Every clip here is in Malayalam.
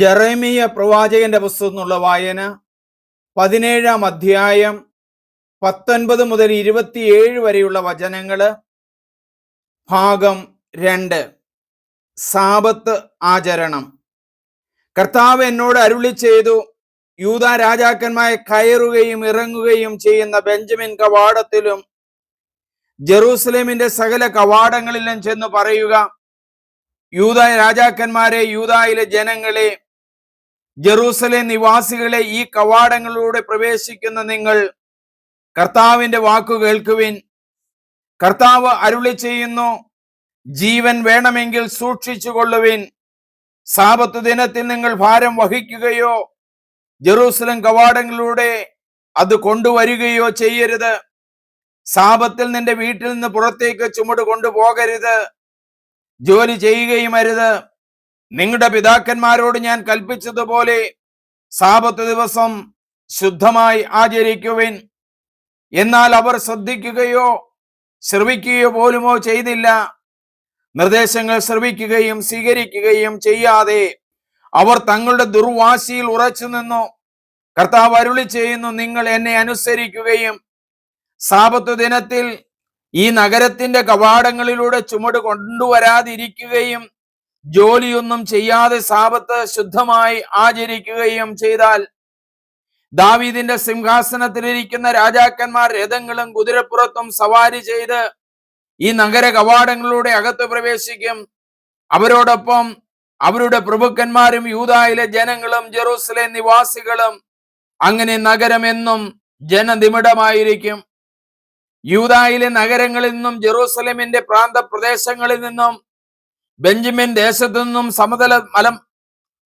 ജെറേമിയ പ്രവാചകന്റെ പുസ്തകം എന്നുള്ള വായന പതിനേഴാം അധ്യായം പത്തൊൻപത് മുതൽ ഇരുപത്തിയേഴ് വരെയുള്ള വചനങ്ങൾ ഭാഗം രണ്ട്. സാപത്ത് ആചരണം. കർത്താവ് എന്നോട് അരുളി ചെയ്തു യൂത രാജാക്കന്മാരെ കയറുകയും ഇറങ്ങുകയും ചെയ്യുന്ന ബെഞ്ചമിൻ കവാടത്തിലും ജെറൂസലേമിന്റെ സകല കവാടങ്ങളിലും ചെന്ന് പറയുക യൂത രാജാക്കന്മാരെ യൂതായിലെ ജനങ്ങളെ ജെറൂസലേം നിവാസികളെ ഈ കവാടങ്ങളിലൂടെ പ്രവേശിക്കുന്ന നിങ്ങൾ കർത്താവിന്റെ വാക്കു കേൾക്കുവിൻ. കർത്താവ് അരുളി ചെയ്യുന്നു ജീവൻ വേണമെങ്കിൽ സൂക്ഷിച്ചു കൊള്ളുവിൻ. സാപത്ത് ദിനത്തിൽ നിങ്ങൾ ഭാരം വഹിക്കുകയോ ജെറൂസലം കവാടങ്ങളിലൂടെ അത് കൊണ്ടുവരികയോ ചെയ്യരുത്. സാപത്തിൽ നിന്റെ വീട്ടിൽ നിന്ന് പുറത്തേക്ക് ചുമട് കൊണ്ടുപോകരുത്. ജോലി ചെയ്യുകയും അരുത് നിങ്ങളുടെ പിതാക്കന്മാരോട് ഞാൻ കൽപ്പിച്ചതുപോലെ സാപത്ത് ദിവസം ശുദ്ധമായി ആചരിക്കുവിൻ. എന്നാൽ അവർ ശ്രദ്ധിക്കുകയോ ശ്രവിക്കുകയോ പോലുമോ ചെയ്തില്ല. നിർദ്ദേശങ്ങൾ ശ്രവിക്കുകയും സ്വീകരിക്കുകയും ചെയ്യാതെ അവർ തങ്ങളുടെ ദുർവാശിയിൽ ഉറച്ചു നിന്നു. കർത്താവ് അരുളി ചെയ്യുന്നു നിങ്ങൾ എന്നെ അനുസരിക്കുകയും. സാപത്ത് ദിനത്തിൽ ഈ നഗരത്തിന്റെ കവാടങ്ങളിലൂടെ ചുമട് കൊണ്ടുവരാതിരിക്കുകയും ജോലിയൊന്നും ചെയ്യാതെ സാപത്ത് ശുദ്ധമായി ആചരിക്കുകയും ചെയ്താൽ ദാവീദിന്റെ സിംഹാസനത്തിലിരിക്കുന്ന രാജാക്കന്മാർ രഥങ്ങളും കുതിരപ്പുറത്തും സവാരി ചെയ്ത് ഈ നഗര കവാടങ്ങളിലൂടെ അകത്ത് പ്രവേശിക്കും. അവരോടൊപ്പം അവരുടെ പ്രഭുക്കന്മാരും യൂതായിലെ ജനങ്ങളും ജെറൂസലേം നിവാസികളും അങ്ങനെ നഗരമെന്നും ജനനിമിടമായിരിക്കും. യൂതായിലെ നഗരങ്ങളിൽ നിന്നും ജെറൂസലേമിന്റെ പ്രാന്ത പ്രദേശങ്ങളിൽ നിന്നും ബെഞ്ചമിൻ ദേശത്തു നിന്നും സമതല മലം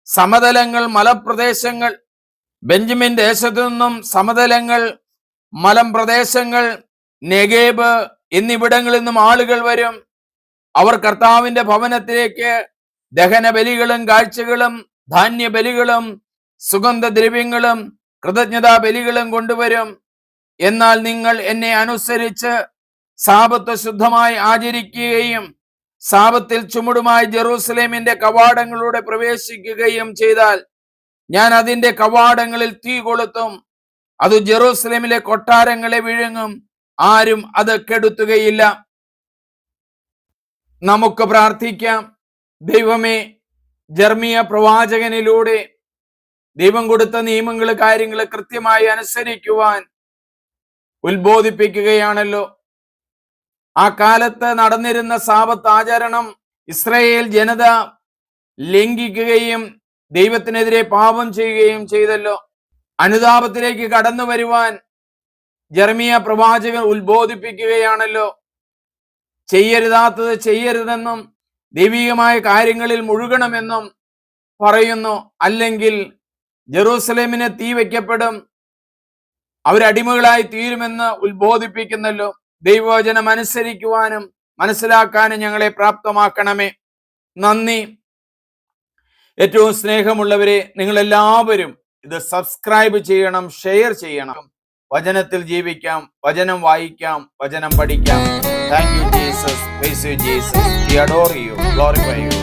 സമതലങ്ങൾ മലപ്രദേശങ്ങൾ ബെഞ്ചമിൻ ദേശത്തു നിന്നും സമതലങ്ങൾ മലം പ്രദേശങ്ങൾ നെഗേബ് എന്നിവിടങ്ങളിൽ നിന്നും ആളുകൾ വരും. അവർ കർത്താവിന്റെ ഭവനത്തിലേക്ക് ദഹന ബലികളും കാഴ്ചകളും ധാന്യ ബലികളും സുഗന്ധദ്രവ്യങ്ങളും കൃതജ്ഞതാ ബലികളും കൊണ്ടുവരും. എന്നാൽ നിങ്ങൾ എന്നെ അനുസരിച്ച് സാപത്ത് ശുദ്ധമായി ആചരിക്കുകയും സാപത്തിൽ ചുമടുമായി ജെറൂസലേമിന്റെ കവാടങ്ങളിലൂടെ പ്രവേശിക്കുകയും ചെയ്താൽ ഞാൻ അതിന്റെ കവാടങ്ങളിൽ തീ കൊളുത്തും അത് ജെറൂസലേമിലെ കൊട്ടാരങ്ങളെ വിഴുങ്ങും ആരും അത് കെടുത്തുകയില്ല. നമുക്ക് പ്രാർത്ഥിക്കാം. ദൈവമേ ജർമിയ പ്രവാചകനിലൂടെ ദൈവം കൊടുത്ത നിയമങ്ങൾ കാര്യങ്ങൾ കൃത്യമായി അനുസരിക്കുവാൻ ഉത്ബോധിപ്പിക്കുകയാണല്ലോ. ആ കാലത്ത് നടന്നിരുന്ന സാപത്ത് ആചരണം ഇസ്രയേൽ ജനത ലംഘിക്കുകയും ദൈവത്തിനെതിരെ പാപം ചെയ്യുകയും ചെയ്തല്ലോ. അനുതാപത്തിലേക്ക് കടന്നു വരുവാൻ ജർമിയ പ്രവാചകൻ ഉത്ബോധിപ്പിക്കുകയാണല്ലോ. ചെയ്യരുതാത്തത് ചെയ്യരുതെന്നും ദൈവികമായ കാര്യങ്ങളിൽ മുഴുകണമെന്നും പറയുന്നു. അല്ലെങ്കിൽ ജെറൂസലേമിന് തീ വയ്ക്കപ്പെടും. അവരടിമകളായി തീരുമെന്ന് ഉത്ബോധിപ്പിക്കുന്നല്ലോ. ദൈവവചനം അനുസരിക്കുവാനും മനസ്സിലാക്കാനും ഞങ്ങളെ പ്രാപ്തമാക്കണമേ. നന്ദി. ഏറ്റവും സ്നേഹമുള്ളവരെ നിങ്ങൾ എല്ലാവരും ഇത് സബ്സ്ക്രൈബ് ചെയ്യണം ഷെയർ ചെയ്യണം. വചനത്തിൽ ജീവിക്കാം വചനം വായിക്കാം വചനം പഠിക്കാം. Thank you Jesus Jesus you glorify you